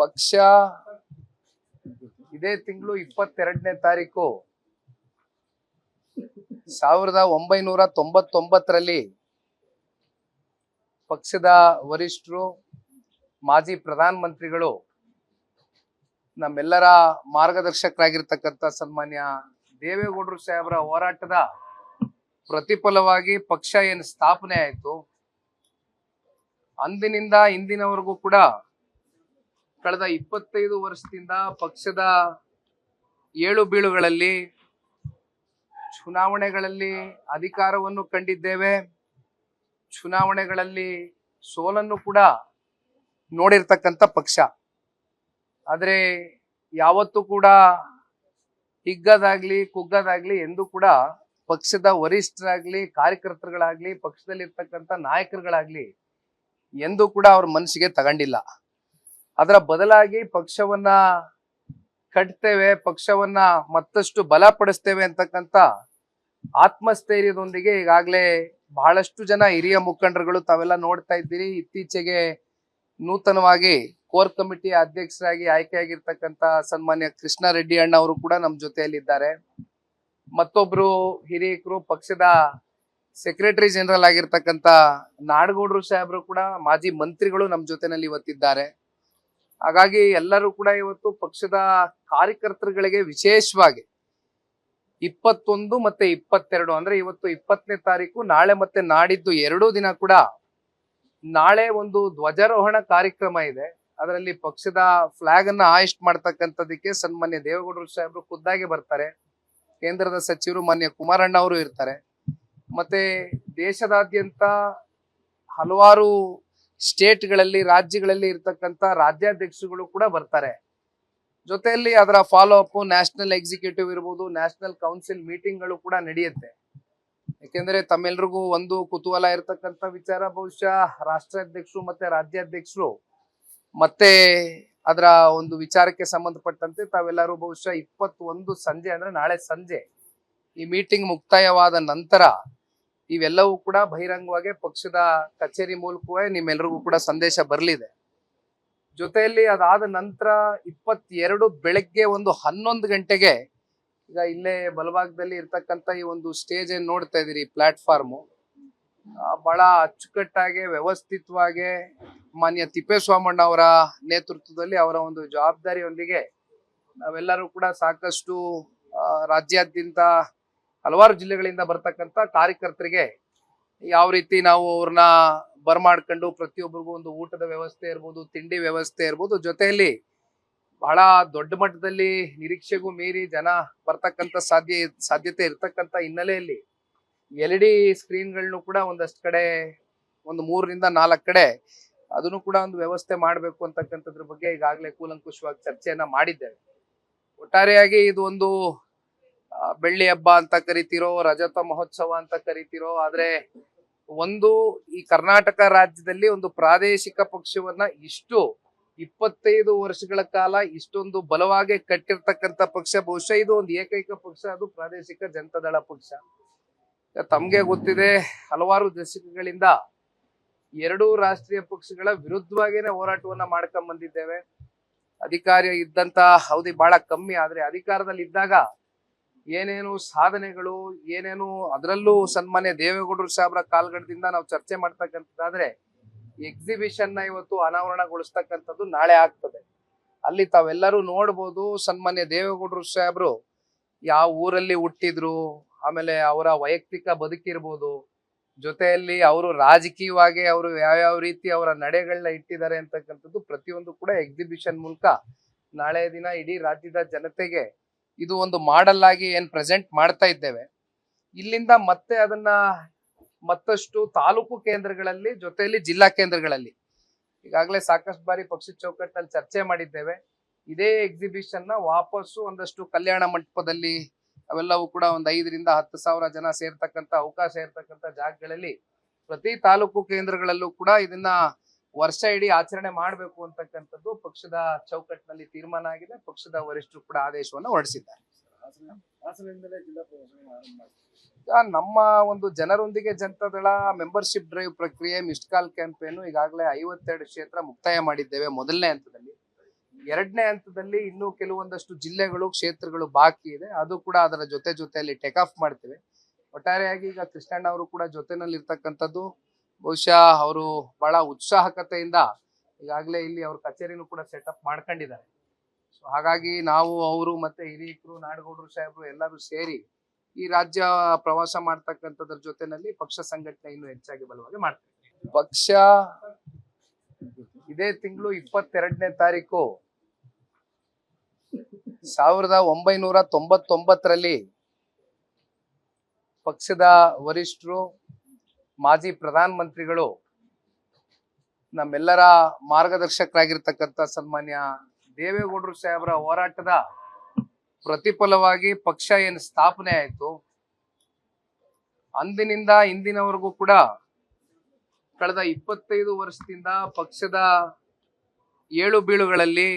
ಪಕ್ಷ ಇದೇ ತಿಂಗಳು ಇಪ್ಪತ್ತೆರಡನೇ ತಾರೀಕು. ಸಾವಿರದ ಒಂಬೈನೂರ ತೊಂಬತ್ತೊಂಬತ್ತರಲ್ಲಿ ಪಕ್ಷದ ವರಿಷ್ಠರು, ಮಾಜಿ ಪ್ರಧಾನ ಮಂತ್ರಿಗಳು ನಮ್ಮೆಲ್ಲರ ಮಾರ್ಗದರ್ಶಕರಾಗಿರ್ತಕ್ಕಂಥ ಸನ್ಮಾನ್ಯ ದೇವೇಗೌಡರು ಸಾಹೇಬರ ಹೋರಾಟದ ಪ್ರತಿಫಲವಾಗಿ ಪಕ್ಷ ಏನು ಸ್ಥಾಪನೆ ಆಯಿತು. ಅಂದಿನಿಂದ ಇಂದಿನವರೆಗೂ ಕೂಡ ಕಳೆದ ಇಪ್ಪತ್ತೈದು ವರ್ಷದಿಂದ ಪಕ್ಷದ ಏಳು ಬೀಳುಗಳಲ್ಲಿ ಚುನಾವಣೆಗಳಲ್ಲಿ ಅಧಿಕಾರವನ್ನು ಕಂಡಿದ್ದೇವೆ. ಚುನಾವಣೆಗಳಲ್ಲಿ ಸೋಲನ್ನು ಕೂಡ ನೋಡಿರ್ತಕ್ಕಂಥ ಪಕ್ಷ. ಆದರೆ ಯಾವತ್ತೂ ಕೂಡ ಹಿಗ್ಗದಾಗ್ಲಿ, ಕುಗ್ಗದಾಗ್ಲಿ ಎಂದು ಕೂಡ ಪಕ್ಷದ ವರಿಷ್ಠರಾಗ್ಲಿ, ಕಾರ್ಯಕರ್ತರುಗಳಾಗ್ಲಿ, ಪಕ್ಷದಲ್ಲಿರ್ತಕ್ಕಂಥ ನಾಯಕರುಗಳಾಗ್ಲಿ ಎಂದು ಕೂಡ ಅವ್ರ ಮನಸ್ಸಿಗೆ ತಗೊಂಡಿಲ್ಲ. ಅದರ ಬದಲಾಗಿ ಪಕ್ಷವನ್ನ ಕಟ್ತೇವೆ, ಪಕ್ಷವನ್ನ ಮತ್ತಷ್ಟು ಬಲಪಡಿಸ್ತೇವೆ ಅಂತಕ್ಕಂಥ ಆತ್ಮಸ್ಥೈರ್ಯದೊಂದಿಗೆ ಈಗಾಗಲೇ ಬಹಳಷ್ಟು ಜನ ಹಿರಿಯ ಮುಖಂಡರುಗಳು ತಾವೆಲ್ಲ ನೋಡ್ತಾ ಇದ್ದೀರಿ. ಇತ್ತೀಚೆಗೆ ನೂತನವಾಗಿ ಕೋರ್ ಕಮಿಟಿ ಅಧ್ಯಕ್ಷರಾಗಿ ಆಯ್ಕೆಯಾಗಿರ್ತಕ್ಕಂಥ ಸನ್ಮಾನ್ಯ ಕೃಷ್ಣ ರೆಡ್ಡಿ ಅಣ್ಣ ಅವರು ಕೂಡ ನಮ್ಮ ಜೊತೆಯಲ್ಲಿದ್ದಾರೆ. ಮತ್ತೊಬ್ರು ಹಿರಿಯಕರು, ಪಕ್ಷದ ಸೆಕ್ರೆಟರಿ ಜನರಲ್ ಆಗಿರ್ತಕ್ಕಂಥ ನಾಡಗೌಡರು ಸಾಹೇಬರು ಕೂಡ ಮಾಜಿ ಮಂತ್ರಿಗಳು ನಮ್ಮ ಜೊತೆನಲ್ಲಿ ಇವತ್ತಿದ್ದಾರೆ. ಹಾಗಾಗಿ ಎಲ್ಲರೂ ಕೂಡ ಇವತ್ತು ಪಕ್ಷದ ಕಾರ್ಯಕರ್ತರುಗಳಿಗೆ ವಿಶೇಷವಾಗಿ ಇಪ್ಪತ್ತೊಂದು ಮತ್ತೆ ಇಪ್ಪತ್ತೆರಡು, ಅಂದ್ರೆ ಇವತ್ತು ಇಪ್ಪತ್ತನೇ ತಾರೀಕು, ನಾಳೆ ಮತ್ತೆ ನಾಡಿದ್ದು ಎರಡೂ ದಿನ ಕೂಡ ನಾಳೆ ಒಂದು ಧ್ವಜಾರೋಹಣ ಕಾರ್ಯಕ್ರಮ ಇದೆ. ಅದರಲ್ಲಿ ಪಕ್ಷದ ಫ್ಲಾಗ್ ಅನ್ನ ಆಯಿಸ್ಟ್ ಮಾಡ್ತಕ್ಕಂಥದಕ್ಕೆ ಸನ್ಮಾನ್ಯ ದೇವೇಗೌಡರು ಸಾಹೇಬರು ಖುದ್ದಾಗಿ ಬರ್ತಾರೆ. ಕೇಂದ್ರದ ಸಚಿವರು ಮಾನ್ಯ ಕುಮಾರಣ್ಣ ಅವರು ಇರ್ತಾರೆ. ಮತ್ತೆ ದೇಶದಾದ್ಯಂತ ಹಲವಾರು ಸ್ಟೇಟ್ಗಳಲ್ಲಿ, ರಾಜ್ಯಗಳಲ್ಲಿ ಇರ್ತಕ್ಕಂಥ ರಾಜ್ಯಾಧ್ಯಕ್ಷರುಗಳು ಕೂಡ ಬರ್ತಾರೆ. ಜೊತೆಯಲ್ಲಿ ಅದರ ಫಾಲೋ ಅಪ್ ನ್ಯಾಷನಲ್ ಎಕ್ಸಿಕ್ಯೂಟಿವ್ ಇರ್ಬೋದು, ನ್ಯಾಷನಲ್ ಕೌನ್ಸಿಲ್ ಮೀಟಿಂಗ್ಗಳು ಕೂಡ ನಡೆಯುತ್ತೆ. ಯಾಕೆಂದ್ರೆ ತಮ್ಮೆಲ್ರಿಗೂ ಒಂದು ಕುತೂಹಲ ಇರತಕ್ಕಂಥ ವಿಚಾರ. ಬಹುಶಃ ರಾಷ್ಟ್ರಾಧ್ಯಕ್ಷರು ಮತ್ತೆ ರಾಜ್ಯಾಧ್ಯಕ್ಷರು ಮತ್ತೆ ಅದರ ಒಂದು ವಿಚಾರಕ್ಕೆ ಸಂಬಂಧಪಟ್ಟಂತೆ ತಾವೆಲ್ಲರೂ ಬಹುಶಃ ಇಪ್ಪತ್ತೊಂದು ಸಂಜೆ ಅಂದ್ರೆ ನಾಳೆ ಸಂಜೆ ಈ ಮೀಟಿಂಗ್ ಮುಕ್ತಾಯವಾದ ನಂತರ ಇವೆಲ್ಲವೂ ಕೂಡ ಬಹಿರಂಗವಾಗಿ ಪಕ್ಷದ ಕಚೇರಿ ಮೂಲಕವೇ ನಿಮ್ಮೆಲ್ಲರಿಗೂ ಕೂಡ ಸಂದೇಶ ಬರಲಿದೆ. ಜೊತೆಯಲ್ಲಿ ಅದಾದ ನಂತರ ಇಪ್ಪತ್ತೆರಡು ಬೆಳಗ್ಗೆ ಒಂದು ಹನ್ನೊಂದು ಗಂಟೆಗೆ ಈಗ ಇಲ್ಲೇ ಬಲಭಾಗದಲ್ಲಿ ಇರ್ತಕ್ಕಂಥ ಈ ಒಂದು ಸ್ಟೇಜ್ ಏನು ನೋಡ್ತಾ ಇದೀರಿ ಪ್ಲಾಟ್ಫಾರ್ಮು ಬಹಳ ಅಚ್ಚುಕಟ್ಟಾಗಿ, ವ್ಯವಸ್ಥಿತವಾಗಿ ಮಾನ್ಯ ತಿಪ್ಪೇಸ್ವಾಮಣ್ಣ ಅವರ ನೇತೃತ್ವದಲ್ಲಿ ಅವರ ಒಂದು ಜವಾಬ್ದಾರಿಯೊಂದಿಗೆ ನಾವೆಲ್ಲರೂ ಕೂಡ ಸಾಕಷ್ಟು ರಾಜ್ಯಾದ್ಯಂತ ಹಲವಾರು ಜಿಲ್ಲೆಗಳಿಂದ ಬರ್ತಕ್ಕಂಥ ಕಾರ್ಯಕರ್ತರಿಗೆ ಯಾವ ರೀತಿ ನಾವು ಅವ್ರನ್ನ ಬರ್ಮಾಡ್ಕೊಂಡು ಪ್ರತಿಯೊಬ್ಬರಿಗೂ ಒಂದು ಊಟದ ವ್ಯವಸ್ಥೆ ಇರ್ಬೋದು, ತಿಂಡಿ ವ್ಯವಸ್ಥೆ ಇರ್ಬೋದು, ಜೊತೆಯಲ್ಲಿ ಬಹಳ ದೊಡ್ಡ ಮಟ್ಟದಲ್ಲಿ ನಿರೀಕ್ಷೆಗೂ ಮೀರಿ ಜನ ಬರ್ತಕ್ಕಂಥ ಸಾಧ್ಯ, ಸಾಧ್ಯತೆ ಇರ್ತಕ್ಕಂಥ ಹಿನ್ನೆಲೆಯಲ್ಲಿ ಎಲ್ ಇ ಡಿ ಸ್ಕ್ರೀನ್ಗಳನ್ನು ಕೂಡ ಒಂದಷ್ಟು ಕಡೆ, ಒಂದು ಮೂರರಿಂದ ನಾಲ್ಕು ಕಡೆ ಅದನ್ನು ಕೂಡ ಒಂದು ವ್ಯವಸ್ಥೆ ಮಾಡಬೇಕು ಅಂತಕ್ಕಂಥದ್ರ ಬಗ್ಗೆ ಈಗಾಗಲೇ ಕೂಲಂಕುಷವಾಗಿ ಚರ್ಚೆಯನ್ನ ಮಾಡಿದ್ದೇವೆ. ಒಟ್ಟಾರೆಯಾಗಿ ಇದು ಒಂದು ಬೆಳ್ಳಿ ಹಬ್ಬ ಅಂತ ಕರಿತಿರೋ, ರಜತ ಮಹೋತ್ಸವ ಅಂತ ಕರಿತಿರೋ, ಆದ್ರೆ ಒಂದು ಈ ಕರ್ನಾಟಕ ರಾಜ್ಯದಲ್ಲಿ ಒಂದು ಪ್ರಾದೇಶಿಕ ಪಕ್ಷವನ್ನ ಇಷ್ಟು ಇಪ್ಪತ್ತೈದು ವರ್ಷಗಳ ಕಾಲ ಇಷ್ಟೊಂದು ಬಲವಾಗಿ ಕಟ್ಟಿರ್ತಕ್ಕಂಥ ಪಕ್ಷ, ಬಹುಶಃ ಇದು ಒಂದು ಏಕೈಕ ಪಕ್ಷ, ಅದು ಪ್ರಾದೇಶಿಕ ಜನತಾದಳ ಪಕ್ಷ. ತಮಗೆ ಗೊತ್ತಿದೆ, ಹಲವಾರು ದಶಕಗಳಿಂದ ಎರಡೂ ರಾಷ್ಟ್ರೀಯ ಪಕ್ಷಗಳ ವಿರುದ್ಧವಾಗಿನೇ ಹೋರಾಟವನ್ನ ಮಾಡ್ಕೊಂಡ್ ಬಂದಿದ್ದೇವೆ ಅಧಿಕಾರ ಇದ್ದಂತ ಅವಧಿ ಬಹಳ ಕಮ್ಮಿ, ಆದ್ರೆ ಅಧಿಕಾರದಲ್ಲಿ ಇದ್ದಾಗ ಏನೇನು ಸಾಧನೆಗಳು, ಏನೇನು ಅದರಲ್ಲೂ ಸನ್ಮಾನ್ಯ ದೇವೇಗೌಡರು ಸಾಹೇಬ್ರ ಕಾಲ್ಗಡದಿಂದ ನಾವು ಚರ್ಚೆ ಮಾಡ್ತಕ್ಕಂಥದ್ದಾದ್ರೆ ಎಕ್ಸಿಬಿಷನ್ನ ಇವತ್ತು ಅನಾವರಣಗೊಳಿಸ್ತಕ್ಕಂಥದ್ದು ನಾಳೆ ಆಗ್ತದೆ. ಅಲ್ಲಿ ತಾವೆಲ್ಲರೂ ನೋಡ್ಬೋದು ಸನ್ಮಾನ್ಯ ದೇವೇಗೌಡರು ಸಾಹೇಬ್ರು ಯಾವ ಊರಲ್ಲಿ ಹುಟ್ಟಿದ್ರು, ಆಮೇಲೆ ಅವರ ವೈಯಕ್ತಿಕ ಬದುಕಿರ್ಬೋದು, ಜೊತೆಯಲ್ಲಿ ಅವರು ರಾಜಕೀಯವಾಗಿ ಅವರು ಯಾವ್ಯಾವ ರೀತಿ ಅವರ ನಡೆಗಳನ್ನ ಇಟ್ಟಿದ್ದಾರೆ ಅಂತಕ್ಕಂಥದ್ದು ಪ್ರತಿಯೊಂದು ಕೂಡ ಎಕ್ಸಿಬಿಷನ್ ಮೂಲಕ ನಾಳೆ ದಿನ ಇಡೀ ರಾಜ್ಯದ ಜನತೆಗೆ ಇದು ಒಂದು ಮಾಡಲ್ ಆಗಿ ಏನ್ ಪ್ರೆಸೆಂಟ್ ಮಾಡ್ತಾ ಇದ್ದೇವೆ. ಇಲ್ಲಿಂದ ಮತ್ತೆ ಅದನ್ನ ಮತ್ತಷ್ಟು ತಾಲೂಕು ಕೇಂದ್ರಗಳಲ್ಲಿ ಜೊತೆಯಲ್ಲಿ ಜಿಲ್ಲಾ ಕೇಂದ್ರಗಳಲ್ಲಿ. ಈಗಾಗಲೇ ಸಾಕಷ್ಟು ಬಾರಿ ಪಕ್ಷಿ ಚೌಕಟ್ಟಲ್ಲಿ ಚರ್ಚೆ ಮಾಡಿದ್ದೇವೆ. ಇದೇ ಎಕ್ಸಿಬಿಷನ್ನ ವಾಪಸ್ಸು ಒಂದಷ್ಟು ಕಲ್ಯಾಣ ಮಂಟಪದಲ್ಲಿ ಅವೆಲ್ಲವೂ ಕೂಡ ಒಂದು ಐದರಿಂದ ಹತ್ತು ಸಾವಿರ ಜನ ಸೇರ್ತಕ್ಕಂಥ, ಅವಕಾಶ ಇರ್ತಕ್ಕಂಥ ಜಾಗಗಳಲ್ಲಿ ಪ್ರತಿ ತಾಲೂಕು ಕೇಂದ್ರಗಳಲ್ಲೂ ಕೂಡ ಇದನ್ನ ವರ್ಷ ಇಡೀ ಆಚರಣೆ ಮಾಡಬೇಕು ಅಂತಕ್ಕಂಥದ್ದು ಪಕ್ಷದ ಚೌಕಟ್ಟಿನಲ್ಲಿ ತೀರ್ಮಾನ ಆಗಿದೆ. ಪಕ್ಷದ ವರಿಷ್ಠರು ಕೂಡ ಆದೇಶವನ್ನು ಹೊರಡಿಸಿದ್ದಾರೆ. ನಮ್ಮ ಒಂದು ಜನರೊಂದಿಗೆ ಜನತಾದಳ ಮೆಂಬರ್ಶಿಪ್ ಡ್ರೈವ್ ಪ್ರಕ್ರಿಯೆ ಮಿಸ್ಡ್ ಕಾಲ್ ಕ್ಯಾಂಪೇನು ಈಗಾಗಲೇ ಐವತ್ತೆರಡು ಕ್ಷೇತ್ರ ಮುಕ್ತಾಯ ಮಾಡಿದ್ದೇವೆ ಮೊದಲನೇ ಹಂತದಲ್ಲಿ. ಎರಡನೇ ಹಂತದಲ್ಲಿ ಇನ್ನೂ ಕೆಲವೊಂದಷ್ಟು ಜಿಲ್ಲೆಗಳು, ಕ್ಷೇತ್ರಗಳು ಬಾಕಿ ಇದೆ. ಅದು ಕೂಡ ಅದರ ಜೊತೆ ಜೊತೆಯಲ್ಲಿ ಟೇಕ್ ಆಫ್ ಮಾಡ್ತೇವೆ. ಒಟ್ಟಾರೆಯಾಗಿ ಈಗ ಕೃಷ್ಣಣ್ಣ ಅವರು ಕೂಡ ಜೊತೆನಲ್ಲಿ ಇರ್ತಕ್ಕಂಥದ್ದು ಬಹುಶಃ ಅವರು ಬಹಳ ಉತ್ಸಾಹಕತೆಯಿಂದ ಈಗಾಗಲೇ ಇಲ್ಲಿ ಅವ್ರ ಕಚೇರಿನೂ ಕೂಡ ಸೆಟಪ್ ಮಾಡ್ಕೊಂಡಿದ್ದಾರೆ. ಸೊ ಹಾಗಾಗಿ ನಾವು, ಅವರು ಮತ್ತೆ ಹಿರಿಯಕರು, ನಾಡಗೌಡರು ಸಾಹೇಬರು ಎಲ್ಲರೂ ಸೇರಿ ಈ ರಾಜ್ಯ ಪ್ರವಾಸ ಮಾಡ್ತಕ್ಕಂಥದ್ರ ಜೊತೆನಲ್ಲಿ ಪಕ್ಷ ಸಂಘಟನೆ ಇನ್ನೂ ಹೆಚ್ಚಾಗಿ ಬಲವಾಗಿ ಮಾಡ್ತಾರೆ ಪಕ್ಷ ಇದೇ ತಿಂಗಳು ಇಪ್ಪತ್ತೆರಡನೇ ತಾರೀಕು ಸಾವಿರದ ಒಂಬೈನೂರ ತೊಂಬತ್ತೊಂಬತ್ತರಲ್ಲಿ ಪಕ್ಷದ ವರಿಷ್ಠರು ಮಾಜಿ ಪ್ರಧಾನ ಮಂತ್ರಿಗಳು ನಮ್ಮೆಲ್ಲರ ಮಾರ್ಗದರ್ಶಕರಾಗಿರ್ತಕ್ಕಂಥ ಸನ್ಮಾನ್ಯ ದೇವೇಗೌಡರು ಸಾಹೇಬರ ಹೋರಾಟದ ಪ್ರತಿಫಲವಾಗಿ ಪಕ್ಷ ಏನು ಸ್ಥಾಪನೆ ಆಯಿತು. ಅಂದಿನಿಂದ ಇಂದಿನವರೆಗೂ ಕೂಡ ಕಳೆದ ಇಪ್ಪತ್ತೈದು ವರ್ಷದಿಂದ ಪಕ್ಷದ ಏಳು ಬೀಳುಗಳಲ್ಲಿ,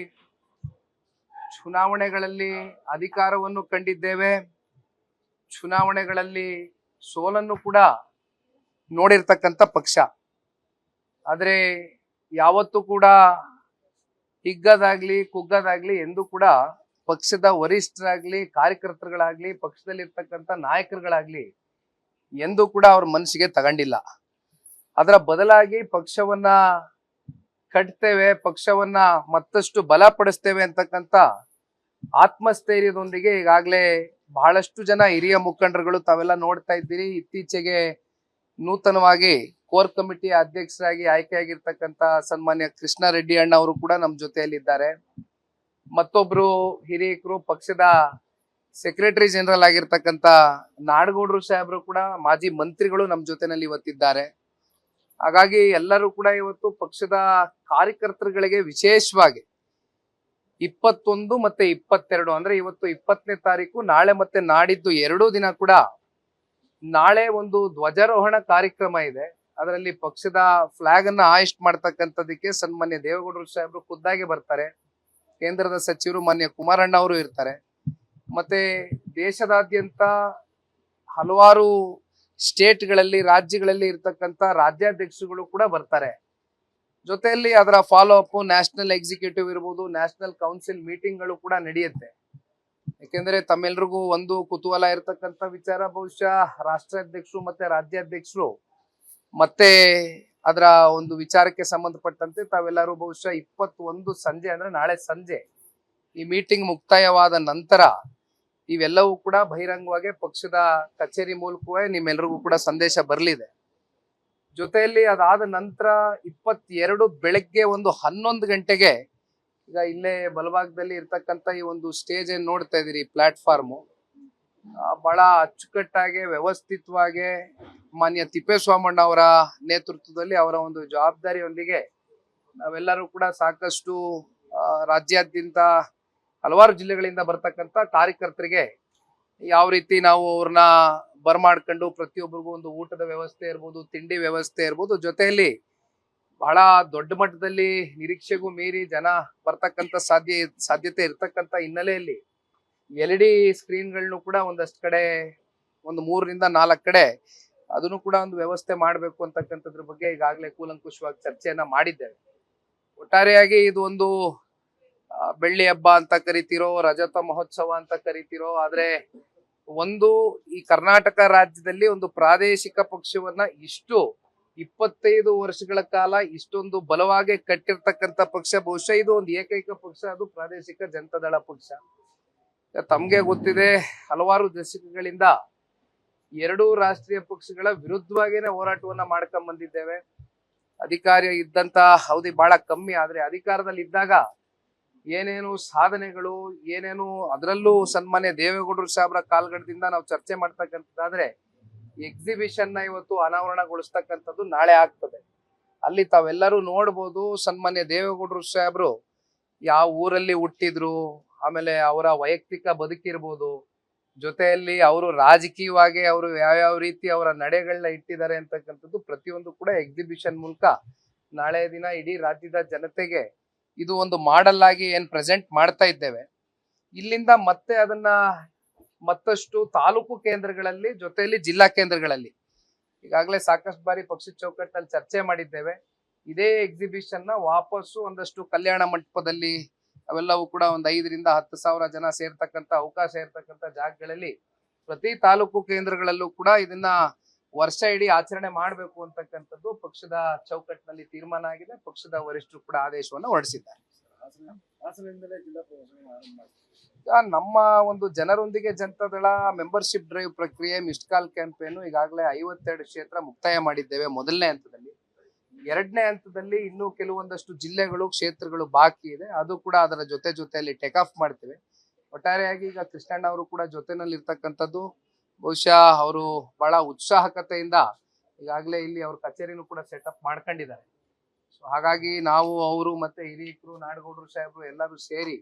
ಚುನಾವಣೆಗಳಲ್ಲಿ ಅಧಿಕಾರವನ್ನು ಕಂಡಿದ್ದೇವೆ. ಚುನಾವಣೆಗಳಲ್ಲಿ ಸೋಲನ್ನು ಕೂಡ ನೋಡಿರ್ತಕ್ಕಂಥ ಪಕ್ಷ. ಆದರೆ ಯಾವತ್ತೂ ಕೂಡ ಹಿಗ್ಗದಾಗ್ಲಿ, ಕುಗ್ಗದಾಗ್ಲಿ ಎಂದು ಕೂಡ ಪಕ್ಷದ ವರಿಷ್ಠರಾಗ್ಲಿ, ಕಾರ್ಯಕರ್ತರುಗಳಾಗ್ಲಿ, ಪಕ್ಷದಲ್ಲಿರ್ತಕ್ಕಂಥ ನಾಯಕರುಗಳಾಗ್ಲಿ ಎಂದೂ ಕೂಡ ಅವ್ರ ಮನಸ್ಸಿಗೆ ತಗೊಂಡಿಲ್ಲ. ಅದರ ಬದಲಾಗಿ ಪಕ್ಷವನ್ನ ಕಟ್ತೇವೆ, ಪಕ್ಷವನ್ನ ಮತ್ತಷ್ಟು ಬಲಪಡಿಸ್ತೇವೆ ಅಂತಕ್ಕಂಥ ಆತ್ಮಸ್ಥೈರ್ಯದೊಂದಿಗೆ ಈಗಾಗಲೇ ಬಹಳಷ್ಟು ಜನ ಹಿರಿಯ ಮುಖಂಡರುಗಳು ತಾವೆಲ್ಲ ನೋಡ್ತಾ ಇದ್ದೀರಿ. ಇತ್ತೀಚೆಗೆ ನೂತನವಾಗಿ ಕೋರ್ ಕಮಿಟಿ ಅಧ್ಯಕ್ಷರಾಗಿ ಆಯ್ಕೆಯಾಗಿರ್ತಕ್ಕಂಥ ಸನ್ಮಾನ್ಯ ಕೃಷ್ಣ ರೆಡ್ಡಿ ಅಣ್ಣ ಅವರು ಕೂಡ ನಮ್ಮ ಜೊತೆಯಲ್ಲಿದ್ದಾರೆ. ಮತ್ತೊಬ್ರು ಹಿರಿಯಕರು ಪಕ್ಷದ ಸೆಕ್ರೆಟರಿ ಜನರಲ್ ಆಗಿರ್ತಕ್ಕಂತ ನಾಡಗೌಡರು ಸಾಹೇಬರು ಕೂಡ ಮಾಜಿ ಮಂತ್ರಿಗಳು ನಮ್ಮ ಜೊತೆನಲ್ಲಿ ಇವತ್ತಿದ್ದಾರೆ. ಹಾಗಾಗಿ ಎಲ್ಲರೂ ಕೂಡ ಇವತ್ತು ಪಕ್ಷದ ಕಾರ್ಯಕರ್ತರುಗಳಿಗೆ ವಿಶೇಷವಾಗಿ ಇಪ್ಪತ್ತೊಂದು ಮತ್ತೆ ಇಪ್ಪತ್ತೆರಡು ಅಂದ್ರೆ ಇವತ್ತು ಇಪ್ಪತ್ತನೇ ತಾರೀಕು, ನಾಳೆ ಮತ್ತೆ ನಾಡಿದ್ದು ಎರಡೂ ದಿನ ಕೂಡ ನಾಳೆ ಒಂದು ಧ್ವಜಾರೋಹಣ ಕಾರ್ಯಕ್ರಮ ಇದೆ. ಅದರಲ್ಲಿ ಪಕ್ಷದ ಫ್ಲಾಗ್ ಅನ್ನ ಆಯಿಸ್ಟ್ ಮಾಡ್ತಕ್ಕಂಥದಕ್ಕೆ ಸನ್ಮಾನ್ಯ ದೇವೇಗೌಡರು ಸಾಹೇಬರು ಖುದ್ದಾಗಿ ಬರ್ತಾರೆ. ಕೇಂದ್ರದ ಸಚಿವರು ಮಾನ್ಯ ಕುಮಾರಣ್ಣ ಅವರು ಇರ್ತಾರೆ. ಮತ್ತೆ ದೇಶದಾದ್ಯಂತ ಹಲವಾರು ಸ್ಟೇಟ್ಗಳಲ್ಲಿ, ರಾಜ್ಯಗಳಲ್ಲಿ ಇರ್ತಕ್ಕಂಥ ರಾಜ್ಯಾಧ್ಯಕ್ಷರುಗಳು ಕೂಡ ಬರ್ತಾರೆ. ಜೊತೆಯಲ್ಲಿ ಅದರ ಫಾಲೋ ಅಪ್ ನ್ಯಾಷನಲ್ ಎಕ್ಸಿಕ್ಯೂಟಿವ್ ಇರ್ಬೋದು ನ್ಯಾಷನಲ್ ಕೌನ್ಸಿಲ್ ಮೀಟಿಂಗ್ಗಳು ಕೂಡ ನಡೆಯುತ್ತೆ. ಯಾಕೆಂದ್ರೆ ತಮ್ಮೆಲ್ರಿಗೂ ಒಂದು ಕುತೂಹಲ ಇರತಕ್ಕಂತ ವಿಚಾರ, ಬಹುಶಃ ರಾಷ್ಟ್ರಾಧ್ಯಕ್ಷರು ಮತ್ತೆ ರಾಜ್ಯಾಧ್ಯಕ್ಷರು ಮತ್ತೆ ಅದರ ಒಂದು ವಿಚಾರಕ್ಕೆ ಸಂಬಂಧಪಟ್ಟಂತೆ ತಾವೆಲ್ಲರೂ ಬಹುಶಃ ಇಪ್ಪತ್ತೊಂದು ಸಂಜೆ ಅಂದ್ರೆ ನಾಳೆ ಸಂಜೆ ಈ ಮೀಟಿಂಗ್ ಮುಕ್ತಾಯವಾದ ನಂತರ ಇವೆಲ್ಲವೂ ಕೂಡ ಬಹಿರಂಗವಾಗಿ ಪಕ್ಷದ ಕಚೇರಿ ಮೂಲಕವೇ ನಿಮ್ಮೆಲ್ಲರಿಗೂ ಕೂಡ ಸಂದೇಶ ಬರಲಿದೆ. ಜೊತೆಯಲ್ಲಿ ಅದಾದ ನಂತರ ಇಪ್ಪತ್ತೆರಡು ಬೆಳಗ್ಗೆ ಒಂದು ಹನ್ನೊಂದು ಗಂಟೆಗೆ ಈಗ ಇಲ್ಲೇ ಬಲಭಾಗದಲ್ಲಿ ಇರ್ತಕ್ಕಂಥ ಈ ಒಂದು ಸ್ಟೇಜ್ ಏನ್ ನೋಡ್ತಾ ಇದೀರಿ ಪ್ಲಾಟ್ಫಾರ್ಮು ಬಹಳ ಅಚ್ಚುಕಟ್ಟಾಗಿ, ವ್ಯವಸ್ಥಿತವಾಗಿ ಮಾನ್ಯ ತಿಪ್ಪೇಸ್ವಾಮಣ್ಣ ಅವರ ನೇತೃತ್ವದಲ್ಲಿ ಅವರ ಒಂದು ಜವಾಬ್ದಾರಿಯೊಂದಿಗೆ ನಾವೆಲ್ಲರೂ ಕೂಡ ಸಾಕಷ್ಟು ರಾಜ್ಯಾದ್ಯಂತ ಹಲವಾರು ಜಿಲ್ಲೆಗಳಿಂದ ಬರ್ತಕ್ಕಂಥ ಕಾರ್ಯಕರ್ತರಿಗೆ ಯಾವ ರೀತಿ ನಾವು ಅವ್ರನ್ನ ಬರಮಾಡ್ಕೊಂಡು ಪ್ರತಿಯೊಬ್ಬರಿಗೂ ಒಂದು ಊಟದ ವ್ಯವಸ್ಥೆ ಇರ್ಬೋದು, ತಿಂಡಿ ವ್ಯವಸ್ಥೆ ಇರ್ಬೋದು, ಜೊತೆಯಲ್ಲಿ ಬಹಳ ದೊಡ್ಡ ಮಟ್ಟದಲ್ಲಿ ನಿರೀಕ್ಷೆಗೂ ಮೀರಿ ಜನ ಬರ್ತಕ್ಕಂಥ ಸಾಧ್ಯ, ಸಾಧ್ಯತೆ ಇರ್ತಕ್ಕಂಥ ಹಿನ್ನೆಲೆಯಲ್ಲಿ ಎಲ್ ಡಿ ಸ್ಕ್ರೀನ್ಗಳನ್ನು ಕೂಡ ಒಂದಷ್ಟು ಕಡೆ, ಒಂದು ಮೂರರಿಂದ ನಾಲ್ಕು ಕಡೆ ಅದನ್ನು ಕೂಡ ಒಂದು ವ್ಯವಸ್ಥೆ ಮಾಡಬೇಕು ಅಂತಕ್ಕಂಥದ್ರ ಬಗ್ಗೆ ಈಗಾಗಲೇ ಕೂಲಂಕುಷವಾಗಿ ಚರ್ಚೆಯನ್ನ ಮಾಡಿದ್ದೇವೆ. ಒಟ್ಟಾರೆಯಾಗಿ ಇದು ಒಂದು ಬೆಳ್ಳಿ ಹಬ್ಬ ಅಂತ ಕರಿತಿರೋ, ರಜತ ಮಹೋತ್ಸವ ಅಂತ ಕರಿತಿರೋ, ಆದ್ರೆ ಒಂದು ಈ ಕರ್ನಾಟಕ ರಾಜ್ಯದಲ್ಲಿ ಒಂದು ಪ್ರಾದೇಶಿಕ ಪಕ್ಷವನ್ನ ಇಷ್ಟು ಇಪ್ಪತ್ತೈದು ವರ್ಷಗಳ ಕಾಲ ಇಷ್ಟೊಂದು ಬಲವಾಗಿ ಕಟ್ಟಿರ್ತಕ್ಕಂಥ ಪಕ್ಷ, ಬಹುಶಃ ಇದು ಒಂದು ಏಕೈಕ ಪಕ್ಷ, ಅದು ಪ್ರಾದೇಶಿಕ ಜನತಾದಳ ಪಕ್ಷ. ತಮಗೆ ಗೊತ್ತಿದೆ, ಹಲವಾರು ದಶಕಗಳಿಂದ ಎರಡೂ ರಾಷ್ಟ್ರೀಯ ಪಕ್ಷಗಳ ವಿರುದ್ಧವಾಗಿನೇ ಹೋರಾಟವನ್ನ ಮಾಡ್ಕೊಂಡ್ ಬಂದಿದ್ದೇವೆ. ಅಧಿಕಾರ ಇದ್ದಂತ ಅವಧಿ ಬಹಳ ಕಮ್ಮಿ, ಆದ್ರೆ ಅಧಿಕಾರದಲ್ಲಿ ಇದ್ದಾಗ ಏನೇನು ಸಾಧನೆಗಳು, ಏನೇನು ಅದರಲ್ಲೂ ಸನ್ಮಾನ್ಯ ದೇವೇಗೌಡರು ಸಾಹೇಬರ ಕಾಲ್ಗಡದಿಂದ ನಾವು ಚರ್ಚೆ ಮಾಡ್ತಕ್ಕಂಥದ್ದಾದ್ರೆ ಎಕ್ಸಿಬಿಷನ್ನ ಇವತ್ತು ಅನಾವರಣಗೊಳಿಸ್ತಕ್ಕಂಥದ್ದು ನಾಳೆ ಆಗ್ತದೆ. ಅಲ್ಲಿ ತಾವೆಲ್ಲರೂ ನೋಡ್ಬೋದು, ಸನ್ಮಾನ್ಯ ದೇವೇಗೌಡರು ಸಾಹೇಬ್ರು ಯಾವ ಊರಲ್ಲಿ ಹುಟ್ಟಿದ್ರು, ಆಮೇಲೆ ಅವರ ವೈಯಕ್ತಿಕ ಬದುಕಿರ್ಬೋದು, ಜೊತೆಯಲ್ಲಿ ಅವರು ರಾಜಕೀಯವಾಗಿ ಅವರು ಯಾವ್ಯಾವ ರೀತಿ ಅವರ ನಡೆಗಳನ್ನ ಇಟ್ಟಿದ್ದಾರೆ ಅಂತಕ್ಕಂಥದ್ದು ಪ್ರತಿಯೊಂದು ಕೂಡ ಎಕ್ಸಿಬಿಷನ್ ಮೂಲಕ ನಾಳೆ ದಿನ ಇಡೀ ರಾಜ್ಯದ ಜನತೆಗೆ ಇದು ಒಂದು ಮಾಡಲ್ ಆಗಿ ಏನ್ ಪ್ರೆಸೆಂಟ್ ಮಾಡ್ತಾ ಇದ್ದೇವೆ. ಇಲ್ಲಿಂದ ಮತ್ತೆ ಅದನ್ನ ಮತ್ತಷ್ಟು ತಾಲೂಕು ಕೇಂದ್ರಗಳಲ್ಲಿ ಜೊತೆಯಲ್ಲಿ ಜಿಲ್ಲಾ ಕೇಂದ್ರಗಳಲ್ಲಿ. ಈಗಾಗಲೇ ಸಾಕಷ್ಟು ಬಾರಿ ಪಕ್ಷದ ಚೌಕಟ್ಟಲ್ಲಿ ಚರ್ಚೆ ಮಾಡಿದ್ದೇವೆ. ಇದೇ ಎಕ್ಸಿಬಿಷನ್ನ ವಾಪಸ್ಸು ಒಂದಷ್ಟು ಕಲ್ಯಾಣ ಮಂಟಪದಲ್ಲಿ ಅವೆಲ್ಲವೂ ಕೂಡ ಒಂದು ಐದರಿಂದ ಹತ್ತು ಸಾವಿರ ಜನ ಸೇರ್ತಕ್ಕಂಥ, ಅವಕಾಶ ಇರತಕ್ಕಂಥ ಜಾಗಗಳಲ್ಲಿ ಪ್ರತಿ ತಾಲೂಕು ಕೇಂದ್ರಗಳಲ್ಲೂ ಕೂಡ ಇದನ್ನ ವರ್ಷ ಇಡೀ ಆಚರಣೆ ಮಾಡಬೇಕು ಅಂತಕ್ಕಂಥದ್ದು ಪಕ್ಷದ ಚೌಕಟ್ಟಿನಲ್ಲಿ ತೀರ್ಮಾನ ಆಗಿದೆ. ಪಕ್ಷದ ವರಿಷ್ಠರು ಕೂಡ ಆದೇಶವನ್ನು ಹೊರಡಿಸಿದ್ದಾರೆ. ನಮ್ಮ ಒಂದು ಜನರೊಂದಿಗೆ ಜನತಾದಳ ಮೆಂಬರ್ಶಿಪ್ ಡ್ರೈವ್ ಪ್ರಕ್ರಿಯೆ ಮಿಸ್ಡ್ ಕಾಲ್ ಕ್ಯಾಂಪೇನು ಈಗಾಗಲೇ ಐವತ್ತೆರಡು ಕ್ಷೇತ್ರ ಮುಕ್ತಾಯ ಮಾಡಿದ್ದೇವೆ ಮೊದಲನೇ ಹಂತದಲ್ಲಿ. ಎರಡನೇ ಹಂತದಲ್ಲಿ ಇನ್ನೂ ಕೆಲವೊಂದಷ್ಟು ಜಿಲ್ಲೆಗಳು, ಕ್ಷೇತ್ರಗಳು ಬಾಕಿ ಇದೆ. ಅದು ಕೂಡ ಅದರ ಜೊತೆ ಜೊತೆಯಲ್ಲಿ ಟೇಕ್ ಆಫ್ ಮಾಡ್ತೇವೆ. ಒಟ್ಟಾರೆಯಾಗಿ ಈಗ ಕೃಷ್ಣಣ್ಣ ಅವರು ಕೂಡ ಜೊತೆನಲ್ಲಿ ಇರ್ತಕ್ಕಂಥದ್ದು ಬಹುಶಃ ಅವರು ಬಹಳ ಉತ್ಸಾಹಕತೆಯಿಂದ ಈಗಾಗಲೇ ಇಲ್ಲಿ ಅವ್ರ ಕಚೇರಿನೂ ಕೂಡ ಸೆಟಪ್ ಮಾಡ್ಕೊಂಡಿದ್ದಾರೆ. ಸೊ ಹಾಗಾಗಿ ನಾವು, ಅವರು ಮತ್ತೆ ಹಿರಿಯಕರು, ನಾಡಗೌಡರು ಸಾಹೇಬರು ಎಲ್ಲರೂ ಸೇರಿ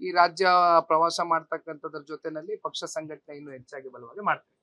ಈ ರಾಜ್ಯ ಪ್ರವಾಸ ಮಾಡ್ತಕ್ಕಂಥದ್ರ ಜೊತೆನಲ್ಲಿ ಪಕ್ಷ ಸಂಘಟನೆ ಇನ್ನೂ ಹೆಚ್ಚಾಗಿ ಬಲವಾಗಿ ಮಾಡ್ತೇವೆ.